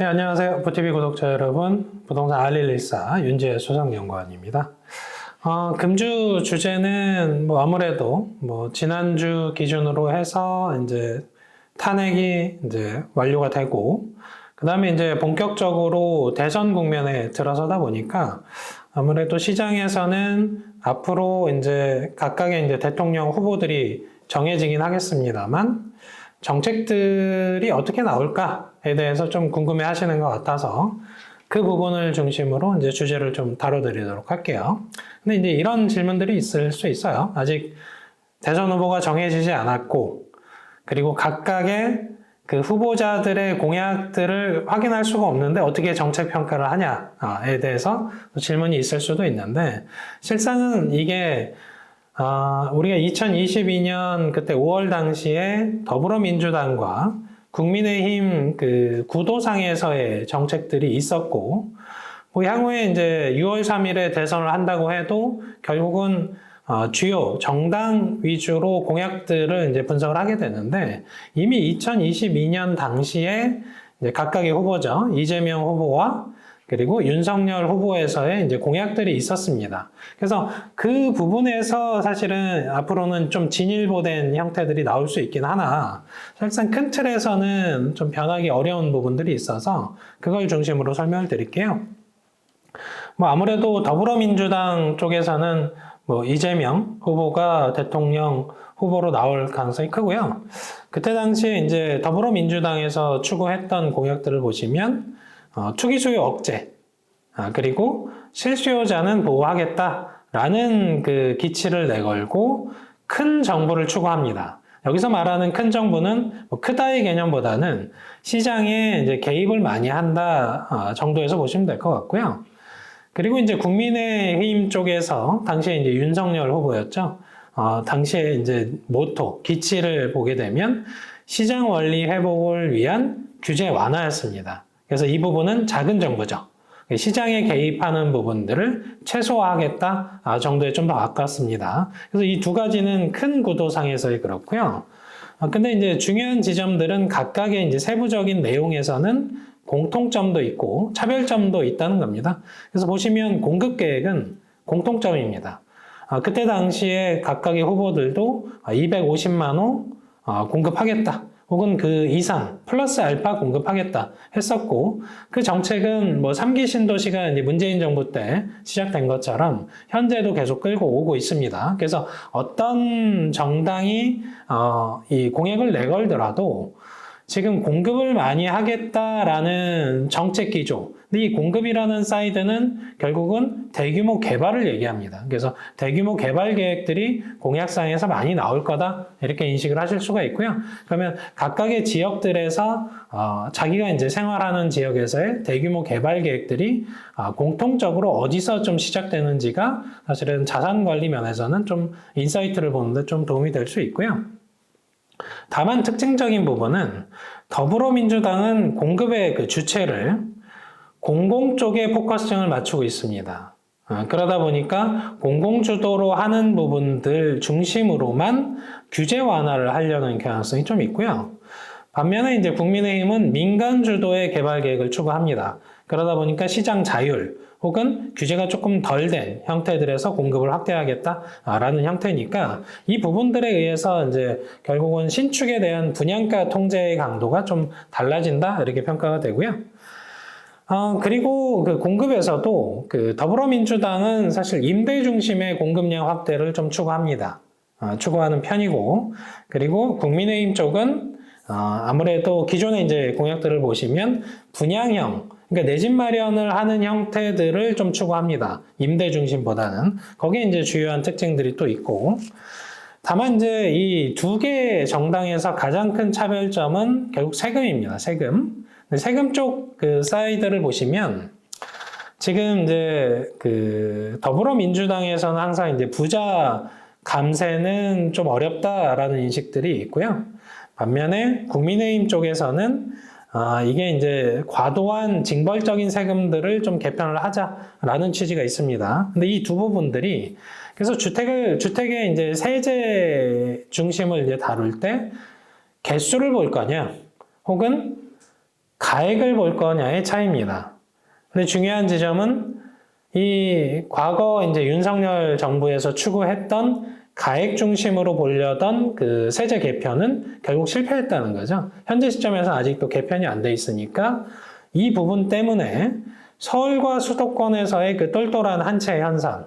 네, 안녕하세요. 부티비 구독자 여러분. 부동산 알릴일사 윤재 수석연구원입니다. 어, 금주 주제는 뭐 아무래도 뭐 지난주 기준으로 해서 이제 탄핵이 이제 완료가 되고, 그 다음에 이제 본격적으로 대선 국면에 들어서다 보니까 아무래도 시장에서는 앞으로 이제 각각의 이제 대통령 후보들이 정해지긴 하겠습니다만, 정책들이 어떻게 나올까 에 대해서 좀 궁금해 하시는 것 같아서 그 부분을 중심으로 이제 주제를 좀 다뤄드리도록 할게요. 근데 이제 이런 질문들이 있을 수 있어요. 아직 대선 후보가 정해지지 않았고, 그리고 각각의 그 후보자들의 공약들을 확인할 수가 없는데 어떻게 정책 평가를 하냐에 대해서 질문이 있을 수도 있는데, 실상은 이게 아, 우리가 2022년 그때 5월 당시에 더불어민주당과 국민의힘 그 구도상에서의 정책들이 있었고, 뭐 향후에 이제 6월 3일에 대선을 한다고 해도 결국은 어, 주요 정당 위주로 공약들을 이제 분석을 하게 되는데 이미 2022년 당시에 각각의 후보죠. 이재명 후보와 그리고 윤석열 후보에서의 이제 공약들이 있었습니다. 그래서 그 부분에서 사실은 앞으로는 좀 진일보된 형태들이 나올 수 있긴 하나, 사실상 큰 틀에서는 좀 변하기 어려운 부분들이 있어서 그걸 중심으로 설명을 드릴게요. 뭐 아무래도 더불어민주당 쪽에서는 뭐 이재명 후보가 대통령 후보로 나올 가능성이 크고요. 그때 당시에 이제 더불어민주당에서 추구했던 공약들을 보시면 어, 투기 수요 억제, 아, 그리고 실수요자는 보호하겠다라는 그 기치를 내걸고 큰 정부를 추구합니다. 여기서 말하는 큰 정부는 뭐 크다의 개념보다는 시장에 이제 개입을 많이 한다 아, 정도에서 보시면 될 것 같고요. 그리고 이제 국민의힘 쪽에서 당시에 이제 윤석열 후보였죠. 어, 당시에 이제 모토, 기치를 보게 되면 시장 원리 회복을 위한 규제 완화였습니다. 그래서 이 부분은 작은 정부죠. 시장에 개입하는 부분들을 최소화하겠다 아, 정도에 좀 더 가깝습니다. 그래서 이 두 가지는 큰 구도상에서의 그렇고요. 아, 근데 이제 중요한 지점들은 각각의 이제 세부적인 내용에서는 공통점도 있고 차별점도 있다는 겁니다. 그래서 보시면 공급 계획은 공통점입니다. 아, 그때 당시에 각각의 후보들도 250만 호 아, 공급하겠다. 혹은 그 이상 플러스 알파 공급하겠다 했었고 그 정책은 뭐 3기 신도시가 이제 문재인 정부 때 시작된 것처럼 현재도 계속 끌고 오고 있습니다. 그래서 어떤 정당이 어, 이 공약을 내걸더라도 지금 공급을 많이 하겠다라는 정책 기조. 근데 이 공급이라는 사이드는 결국은 대규모 개발을 얘기합니다. 그래서 대규모 개발 계획들이 공약상에서 많이 나올 거다. 이렇게 인식을 하실 수가 있고요. 그러면 각각의 지역들에서 어, 자기가 이제 생활하는 지역에서의 대규모 개발 계획들이 어, 공통적으로 어디서 좀 시작되는지가 사실은 자산 관리 면에서는 좀 인사이트를 보는데 좀 도움이 될 수 있고요. 다만 특징적인 부분은 더불어민주당은 공급의 그 주체를 공공 쪽에 포커싱을 맞추고 있습니다. 어, 그러다 보니까 공공주도로 하는 부분들 중심으로만 규제 완화를 하려는 경향성이 좀 있고요. 반면에 이제 국민의힘은 민간 주도의 개발 계획을 추구합니다. 그러다 보니까 시장 자율 혹은 규제가 조금 덜 된 형태들에서 공급을 확대하겠다라는 형태니까 이 부분들에 의해서 이제 결국은 신축에 대한 분양가 통제의 강도가 좀 달라진다 이렇게 평가가 되고요. 어, 그리고 그 공급에서도 그 더불어민주당은 사실 임대 중심의 공급량 확대를 좀 추구합니다. 어, 추구하는 편이고, 그리고 국민의힘 쪽은 어, 아무래도 기존의 이제 공약들을 보시면 분양형, 그러니까 내 집 마련을 하는 형태들을 좀 추구합니다. 임대 중심보다는. 거기에 이제 주요한 특징들이 또 있고. 다만 이제 이 두개 정당에서 가장 큰 차별점은 결국 세금입니다. 세금. 세금 쪽 그 사이드를 보시면 지금 이제 그 더불어민주당에서는 항상 이제 부자 감세는 좀 어렵다라는 인식들이 있고요. 반면에 국민의힘 쪽에서는 아, 이게 이제 과도한 징벌적인 세금들을 좀 개편을 하자라는 취지가 있습니다. 근데 이 두 부분들이 그래서 주택을 주택의 이제 세제 중심을 이제 다룰 때 개수를 볼 거냐, 혹은 가액을 볼 거냐의 차이입니다. 근데 중요한 지점은 이 과거 이제 윤석열 정부에서 추구했던 가액 중심으로 보려던 그 세제 개편은 결국 실패했다는 거죠. 현재 시점에서 아직도 개편이 안 돼 있으니까 이 부분 때문에 서울과 수도권에서의 그 똘똘한 한채 현상,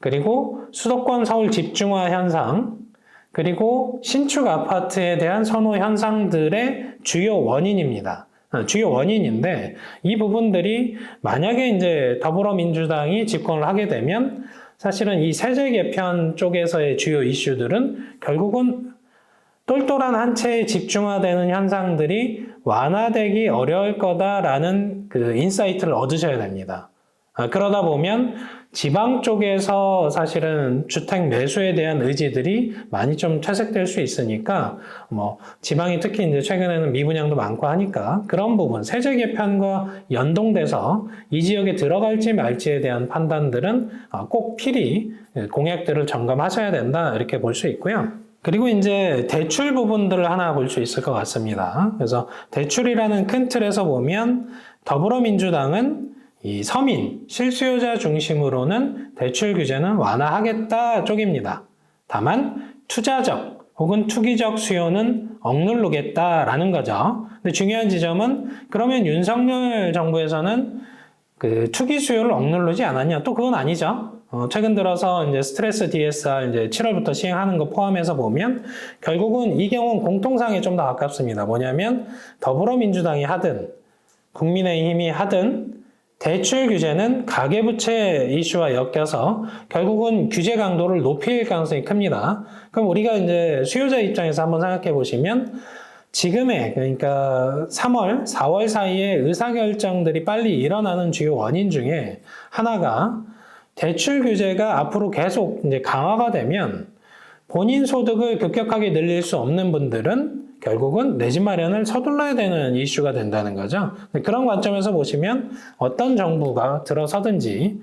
그리고 수도권 서울 집중화 현상, 그리고 신축 아파트에 대한 선호 현상들의 주요 원인입니다. 어, 주요 원인인데 이 부분들이 만약에 이제 더불어민주당이 집권을 하게 되면 사실은 이 세제 개편 쪽에서의 주요 이슈들은 결국은 똘똘한 한 채에 집중화되는 현상들이 완화되기 어려울 거다라는 그 인사이트를 얻으셔야 됩니다. 아, 그러다 보면 지방 쪽에서 사실은 주택 매수에 대한 의지들이 많이 좀 퇴색될 수 있으니까 뭐 지방이 특히 이제 최근에는 미분양도 많고 하니까 그런 부분 세제 개편과 연동돼서 이 지역에 들어갈지 말지에 대한 판단들은 아, 꼭 필히 공약들을 점검하셔야 된다 이렇게 볼 수 있고요. 그리고 이제 대출 부분들을 하나 볼 수 있을 것 같습니다. 그래서 대출이라는 큰 틀에서 보면 더불어민주당은 이 서민, 실수요자 중심으로는 대출 규제는 완화하겠다 쪽입니다. 다만 투자적 혹은 투기적 수요는 억누르겠다라는 거죠. 근데 중요한 지점은 그러면 윤석열 정부에서는 그 투기 수요를 억누르지 않았냐? 또 그건 아니죠. 어, 최근 들어서 이제 스트레스 DSR 이제 7월부터 시행하는 거 포함해서 보면 결국은 이 경우는 공통상에 좀 더 가깝습니다. 뭐냐면 더불어민주당이 하든 국민의힘이 하든 대출 규제는 가계부채 이슈와 엮여서 결국은 규제 강도를 높일 가능성이 큽니다. 그럼 우리가 이제 수요자 입장에서 한번 생각해 보시면 지금의 그러니까 3월, 4월 사이에 의사결정들이 빨리 일어나는 주요 원인 중에 하나가 대출 규제가 앞으로 계속 이제 강화가 되면 본인 소득을 급격하게 늘릴 수 없는 분들은 결국은 내 집 마련을 서둘러야 되는 이슈가 된다는 거죠. 그런 관점에서 보시면 어떤 정부가 들어서든지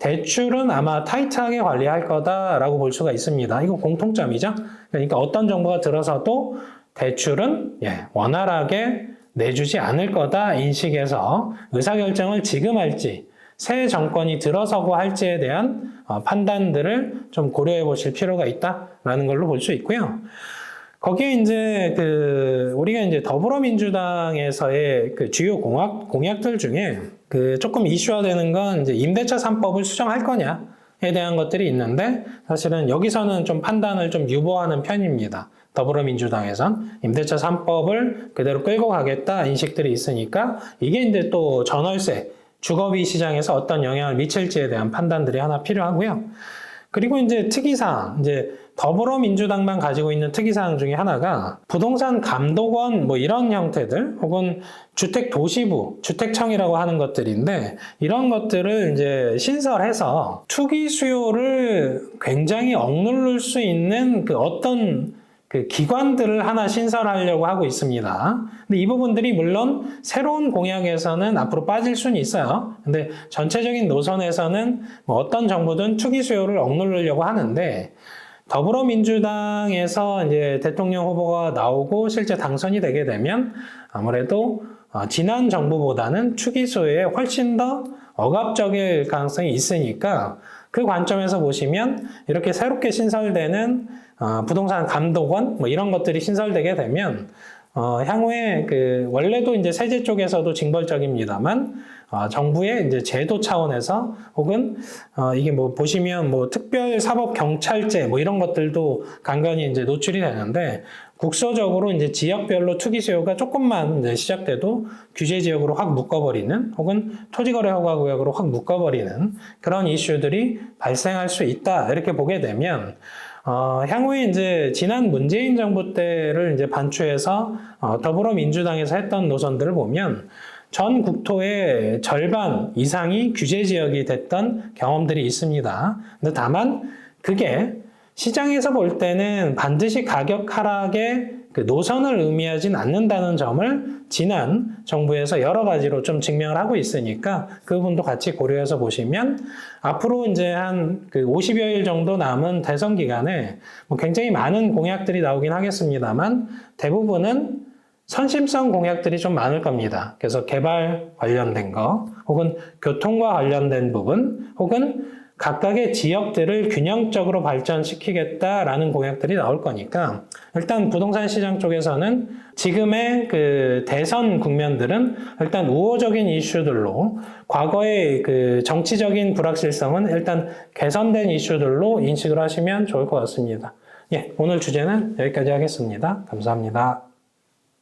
대출은 아마 타이트하게 관리할 거다라고 볼 수가 있습니다. 이거 공통점이죠. 그러니까 어떤 정부가 들어서도 대출은 예, 원활하게 내주지 않을 거다 인식에서 의사결정을 지금 할지 새 정권이 들어서고 할지에 대한 어, 판단들을 좀 고려해 보실 필요가 있다라는 걸로 볼 수 있고요. 거기에 이제 그 우리가 이제 더불어민주당에서의 그 주요 공약 공약들 중에 그 조금 이슈화되는 건 이제 임대차 3법을 수정할 거냐에 대한 것들이 있는데 사실은 여기서는 좀 판단을 좀 유보하는 편입니다. 더불어민주당에선 임대차 3법을 그대로 끌고 가겠다 인식들이 있으니까 이게 이제 또 전월세 주거비 시장에서 어떤 영향을 미칠지에 대한 판단들이 하나 필요하고요. 그리고 이제 특이사항, 이제 더불어민주당만 가지고 있는 특이사항 중에 하나가 부동산 감독원 뭐 이런 형태들 혹은 주택 도시부, 주택청이라고 하는 것들인데 이런 것들을 이제 신설해서 투기 수요를 굉장히 억누를 수 있는 그 어떤 그 기관들을 하나 신설하려고 하고 있습니다. 근데 이 부분들이 물론 새로운 공약에서는 앞으로 빠질 수는 있어요. 근데 전체적인 노선에서는 뭐 어떤 정부든 투기 수요를 억누르려고 하는데 더불어민주당에서 이제 대통령 후보가 나오고 실제 당선이 되게 되면 아무래도 어, 지난 정부보다는 수요에 훨씬 더 억압적일 가능성이 있으니까 그 관점에서 보시면 이렇게 새롭게 신설되는 어, 부동산 감독원 뭐 이런 것들이 신설되게 되면 어, 향후에 그 원래도 이제 세제 쪽에서도 징벌적입니다만 어, 정부의 이제 제도 차원에서 혹은 어, 이게 뭐 보시면 뭐 특별 사법 경찰제 뭐 이런 것들도 간간히 이제 노출이 되는데 국소적으로 이제 지역별로 투기 수요가 조금만 이제 시작돼도 규제 지역으로 확 묶어버리는 혹은 토지거래 허가 구역으로 확 묶어버리는 그런 이슈들이 발생할 수 있다. 이렇게 보게 되면 어, 향후에 이제 지난 문재인 정부 때를 이제 반추해서 어, 더불어민주당에서 했던 노선들을 보면 전 국토의 절반 이상이 규제 지역이 됐던 경험들이 있습니다. 근데 다만 그게 시장에서 볼 때는 반드시 가격 하락의 그 노선을 의미하진 않는다는 점을 지난 정부에서 여러 가지로 좀 증명을 하고 있으니까 그 부분도 같이 고려해서 보시면 앞으로 이제 한 그 50여일 정도 남은 대선 기간에 뭐 굉장히 많은 공약들이 나오긴 하겠습니다만 대부분은 선심성 공약들이 좀 많을 겁니다. 그래서 개발 관련된 거, 혹은 교통과 관련된 부분, 혹은 각각의 지역들을 균형적으로 발전시키겠다라는 공약들이 나올 거니까 일단 부동산 시장 쪽에서는 지금의 그 대선 국면들은 일단 우호적인 이슈들로 과거의 그 정치적인 불확실성은 일단 개선된 이슈들로 인식을 하시면 좋을 것 같습니다. 예, 오늘 주제는 여기까지 하겠습니다. 감사합니다.